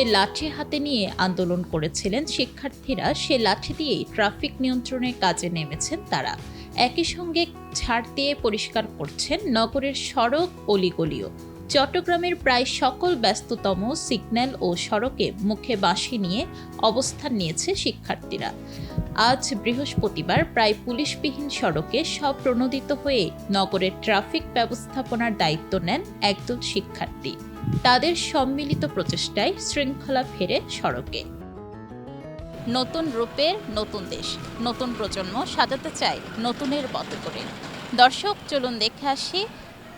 যে লাঠি হাতে নিয়ে আন্দোলন করেছিলেন শিক্ষার্থীরা, সে লাঠি দিয়েই ট্রাফিক নিয়ন্ত্রণের কাজে নেমেছেন তারা। একই সঙ্গে ছাড় দিয়ে পরিষ্কার করছেন নগরের সড়ক অলিগলিও। চট্টগ্রামের প্রায় সকল ব্যস্ততম সিগন্যাল ও সড়কে মুখে বাঁশি নিয়ে অবস্থান নিয়েছে শিক্ষার্থীরা। আজ বৃহস্পতিবার প্রায় পুলিশবিহীন সড়কে সব প্রণোদিত হয়ে নগরের ট্রাফিক ব্যবস্থাপনার দায়িত্ব নেন একদল শিক্ষার্থী। তাদের সম্মিলিত প্রচেষ্টায় শৃঙ্খলা ফেরে সড়কে। নতুন রূপের নতুন দেশ, নতুন প্রজন্ম সাজাতে চায় নতুনের মতো করে। দর্শক, চলুন দেখে আসি,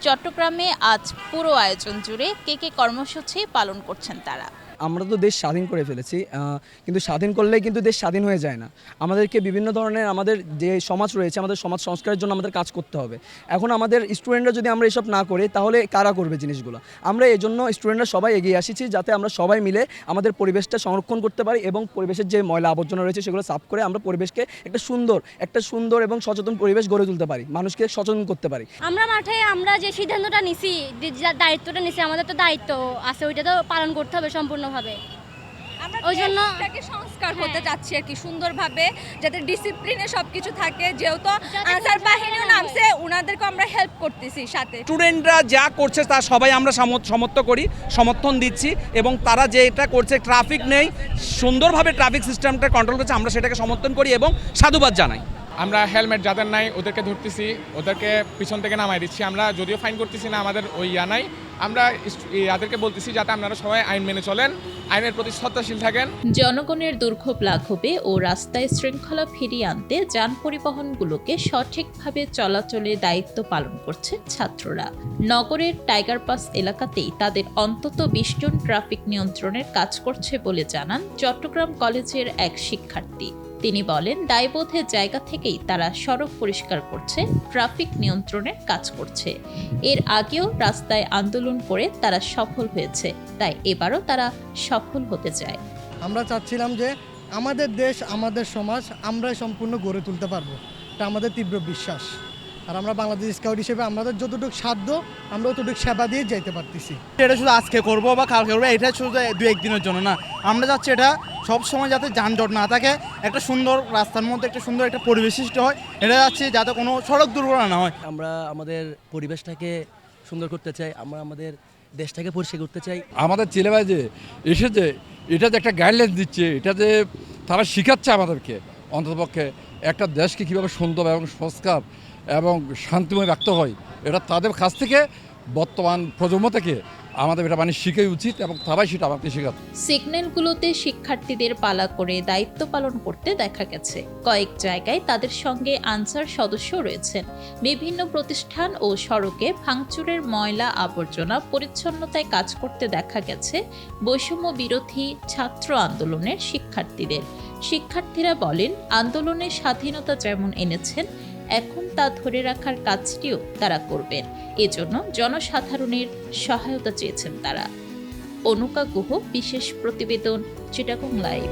চট্টগ্রামে আজ পুরো আয়োজন জুড়ে কে কে কর্মসূচি পালন করছেন তারা। আমরা তো দেশ স্বাধীন করে ফেলেছি কিন্তু স্বাধীন করলেই কিন্তু দেশ স্বাধীন হয়ে যায় না। আমাদেরকে বিভিন্ন ধরনের আমাদের যে সমাজ রয়েছে, আমাদের সমাজ সংস্কারের জন্য আমাদের কাজ করতে হবে। এখন আমাদের স্টুডেন্টরা যদি আমরা এসব না করি, তাহলে কারা করবে জিনিসগুলো? আমরা এই জন্য স্টুডেন্টরা সবাই এগিয়ে আসিছি, যাতে আমরা সবাই মিলে আমাদের পরিবেশটা সংরক্ষণ করতে পারি এবং পরিবেশের যে ময়লা আবর্জনা রয়েছে, সেগুলো সাফ করে আমরা পরিবেশকে একটা সুন্দর একটা সুন্দর এবং সচেতন পরিবেশ গড়ে তুলতে পারি, মানুষকে সচেতন করতে পারি। আমরা মাঠে আমরা যে সিদ্ধান্তটা নিছি দায়িত্বটা নিছি, আমাদের তো দায়িত্ব আছে, ওইটা তো পালন করতে হবে সম্পূর্ণভাবে। আমরা ওই জন্য- সংস্কার করতে হ্যাঁ। চাচ্ছি আর কি সুন্দরভাবে যাতে ডিসিপ্লিনে সবকিছু থাকে। যেহেতু আনসার বাহিনীও নামছে ওনাদেরকে আমরা হেল্প করতেছি সাথে। স্টুডেন্টরা যা করছে তা সবাই আমরা সমর্থ করি সমর্থন দিচ্ছি এবং তারা যে এটা করছে ট্রাফিক নেই সুন্দরভাবে ট্রাফিক সিস্টেমটা কন্ট্রোল করছে আমরা সেটাকে সমর্থন করি এবং সাধুবাদ জানাই। আমরা হেলমেট যাদের নাই ওদেরকে ধরতেছি ওদেরকে পিছন থেকে নামাই দিচ্ছি। আমরা যদিও ফাইন করতেছি না আমাদের ওই ইয়া নাই আমরা ইয়াদেরকে বলতেছি যাতে আপনারা সবাই আইন মেনে চলেন, আইনের প্রতি শ্রদ্ধাশীল থাকেন। জনগণের দুর্ভোগ লাঘবে ও রাস্তায় শৃঙ্খলা ফিরিয়ে আনতে যান পরিবহনগুলোকে সঠিকভাবে চলাচলের দায়িত্ব পালন করছে ছাত্ররা। নগরের টাইগার পাস এলাকাতেই তাদের অন্তত বিশ জন ট্রাফিক নিয়ন্ত্রণের কাজ করছে বলে জানান চট্টগ্রাম কলেজের এক শিক্ষার্থী। তিনি বলেন দায়বোধের জায়গা থেকেই তারা সড়ক পরিষ্কার করছে, ট্রাফিক নিয়ন্ত্রণের কাজ করছে। এর আগেও রাস্তায় আন্দোলন করে তারা সফল হয়েছে, তাই এবারও তারা সফল হতে চায়। আমরা চাচ্ছিলাম যে আমাদের দেশ, আমাদের সমাজ, আমরাই সম্পূর্ণ গড়ে তুলতে পারব। এটা আমাদের তীব্র বিশ্বাস। আর আমরা বাংলাদেশ স্কাউট হিসেবে আমাদের যতটুকু সাধ্য আমরা ততটুকু সেবা দিয়ে যাইতে পারতেছি। এটা শুধু আজকে করব বা কালকে করব এটা শুধু দু একদিনের জন্য না। আমরা যাচ্ছি এটা সব সময় যাতে যানজট না থাকে একটা সুন্দর রাস্তার মধ্যে একটা সুন্দর একটা পরিবেশ সৃষ্টি হয়। এটা যাচ্ছি যাতে কোনো সড়ক দুর্ঘটনা না হয়। আমরা আমাদের পরিবেশটাকে সুন্দর করতে চাই আমরা আমাদের দেশটাকে পরিষ্কার করতে চাই। আমাদের ছেলেমেয়ে যে এসেছে এটা যে একটা গাইডলাইন দিচ্ছে এটা যে তারা শিখাচ্ছে আমাদেরকে অন্ততপক্ষে। একটা দেশকে কীভাবে সুন্দর এবং সংস্কার এবং শান্তিময় রাখতে হয় এটা তাদের কাছ থেকে বর্তমান প্রজন্ম থেকে আমাদের এটা মানে শিখাই উচিত এবং তারাই সেটা আমাকে শেখাচ্ছে সিগন্যালগুলোতে শিক্ষার্থীদের পালা করে দায়িত্ব পালন করতে দেখা গেছে। কয়েক জায়গায় তাদের সঙ্গে আনসার সদস্য রয়েছেন। বিভিন্ন প্রতিষ্ঠান ও সড়কে ভাঙচুরের ময়লা আবর্জনা পরিচ্ছন্নতায় কাজ করতে দেখা গেছে বৈষম্য বিরোধী ছাত্র আন্দোলনের শিক্ষার্থীদের। শিক্ষার্থীরা বলেন, আন্দোলনের স্বাধীনতা যেমন এনেছেন এখন তা ধরে রাখার কাজটিও তারা করবেন। এজন্য জনসাধারণের সহায়তা চেয়েছেন তারা। অনুকা গুহ বিশেষ প্রতিবেদন, চিটাগং লাইভ।